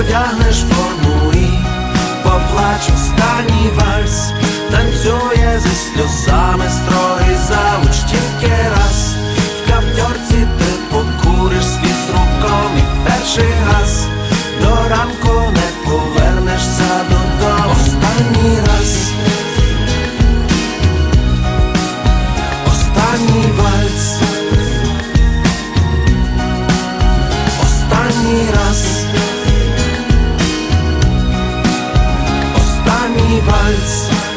одягнеш форму і поплач останній вальс, танцює зі сльозами строгий залуч тільки раз, в каптьорці ти покуриш світ руком і перший раз, до ранку не повернешся додому. Останній раз, останній вальс Hannibals.